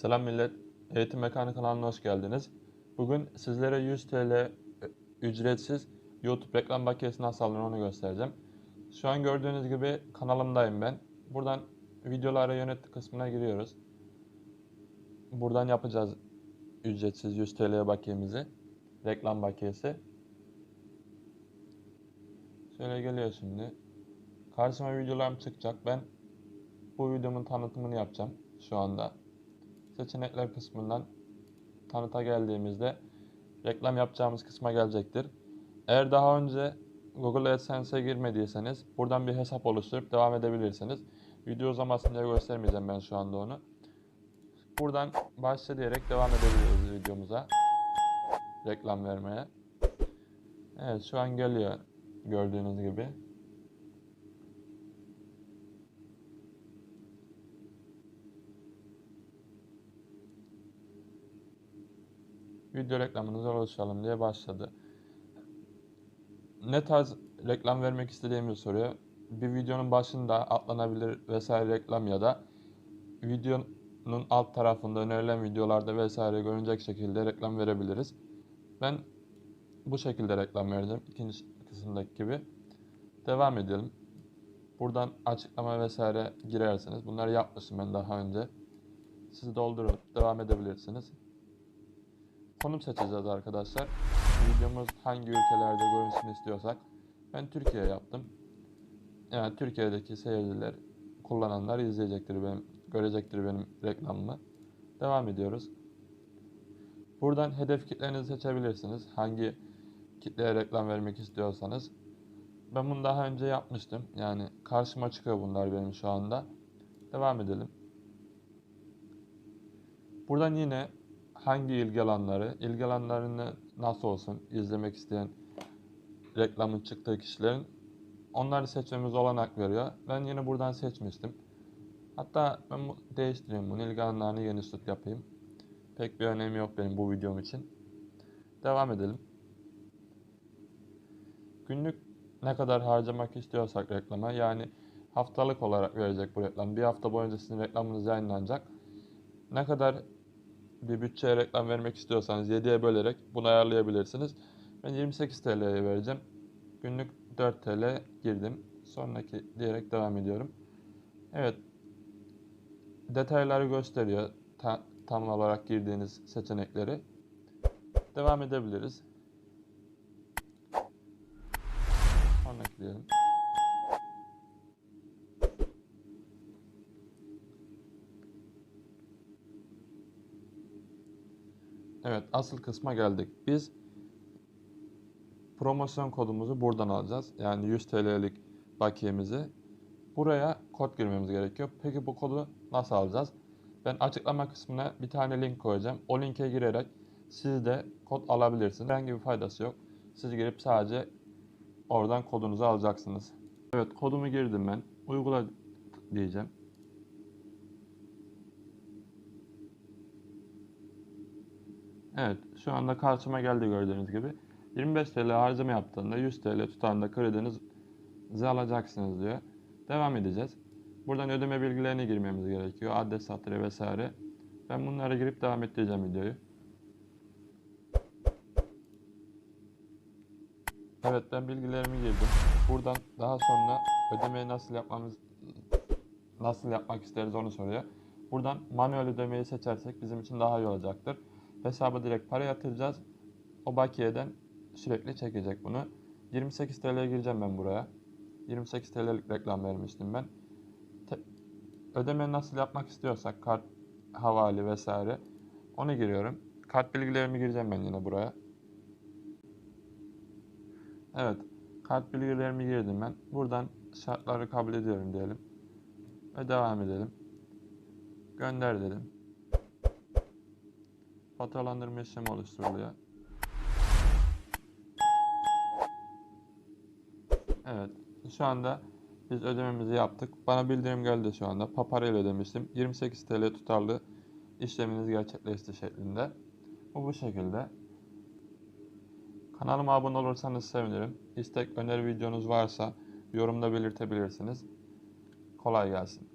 Selam millet. Eğitim Mekanı kanalına hoş geldiniz. Bugün sizlere 100 TL ücretsiz YouTube reklam bakiyesi nasıl alınır onu göstereceğim. Şu an gördüğünüz gibi kanalımdayım ben. Buradan videolara yönet kısmına giriyoruz. Buradan yapacağız ücretsiz 100 TL bakiyemizi. Reklam bakiyesi. Şöyle geliyor şimdi. Karşıma videolarım çıkacak. Ben bu videomun tanıtımını yapacağım şu anda. Seçenekler kısmından tanıta geldiğimizde reklam yapacağımız kısma gelecektir. Eğer daha önce Google AdSense'e girmediyseniz buradan bir hesap oluşturup devam edebilirsiniz. Video uzamasın diye göstermeyeceğim ben şu anda onu. Buradan başla diyerek devam edebiliriz videomuza. Reklam vermeye. Evet şu an geliyor gördüğünüz gibi. Video reklamınızı oluşturalım diye başladı. Ne tarz reklam vermek istediğimizi soruyor. Bir videonun başında atlanabilir vesaire reklam ya da videonun alt tarafında önerilen videolarda vesaire görünecek şekilde reklam verebiliriz. Ben bu şekilde reklam vereceğim. ikinci kısımdaki gibi. Devam edelim. Buradan açıklama vesaire girersiniz. Bunları yapmışım ben daha önce. Siz doldurup devam edebilirsiniz. Konum seçeceğiz arkadaşlar. Videomuz hangi ülkelerde görünsün istiyorsak. Ben Türkiye yaptım. Yani Türkiye'deki seyirciler, kullananlar izleyecektir benim, görecektir benim reklamımı. Devam ediyoruz. Buradan hedef kitlenizi seçebilirsiniz. Hangi kitleye reklam vermek istiyorsanız. Ben bunu daha önce yapmıştım. Yani karşıma çıkıyor bunlar benim şu anda. Devam edelim. Buradan yine hangi ilgi alanları, ilgi alanlarını nasıl olsun izlemek isteyen reklamın çıktığı kişilerin onları seçmemiz olanak veriyor. Ben yine buradan seçmiştim. Hatta ben değiştireyim bunu. ilgi alanlarını geniş tut yapayım. Pek bir önemi yok benim bu videom için. Devam edelim. Günlük ne kadar harcamak istiyorsak reklama yani haftalık olarak verecek bu reklam. Bir hafta boyunca sizin reklamınız yayınlanacak. Ne kadar bir bütçeye reklam vermek istiyorsanız 7'ye bölerek bunu ayarlayabilirsiniz. Ben 28 TL'ye vereceğim. Günlük 4 TL girdim. Sonraki diyerek devam ediyorum. Evet. Detayları gösteriyor. Ta- tam olarak girdiğiniz seçenekleri. Devam edebiliriz. Sonraki diyelim. Evet, asıl kısma geldik. Biz promosyon kodumuzu buradan alacağız. Yani 100 TL'lik bakiyemizi. Buraya kod girmemiz gerekiyor. Peki bu kodu nasıl alacağız? Ben açıklama kısmına bir tane link koyacağım. O linke girerek siz de kod alabilirsiniz. Herhangi bir faydası yok. Siz girip sadece oradan kodunuzu alacaksınız. Evet, kodumu girdim ben. Uygula diyeceğim. Evet, şu anda karşıma geldi gördüğünüz gibi. 25 TL harcama yaptığında 100 TL tutarında kredinizi alacaksınız diyor. Devam edeceğiz. Buradan ödeme bilgilerini girmemiz gerekiyor. Adres, satırı vesaire. Ben bunlara girip devam ettireceğim videoyu. Evet ben bilgilerimi girdim. Buradan daha sonra ödemeyi nasıl yapmamız nasıl yapmak isteriz onu soruyor. Buradan manuel ödemeyi seçersek bizim için daha iyi olacaktır. Hesaba direkt para yatıracağız. O bakiyeden sürekli çekecek bunu. 28 TL'ye gireceğim ben buraya. 28 TL'lik reklam vermiştim ben. Te- ödeme nasıl yapmak istiyorsak kart, havale vesaire onu giriyorum. Kart bilgilerimi gireceğim ben yine buraya. Evet. Kart bilgilerimi girdim ben. Buradan şartları kabul ediyorum diyelim. Ve devam edelim. Gönder dedim. Faturalandırma işlemi oluşturuluyor. Evet. Şu anda biz ödememizi yaptık. Bana bildirim geldi şu anda. Papara ile ödemiştim. 28 TL tutarlı işleminiz gerçekleşti şeklinde. Bu bu şekilde. Kanalıma abone olursanız sevinirim. İstek, öneri videonuz varsa yorumda belirtebilirsiniz. Kolay gelsin.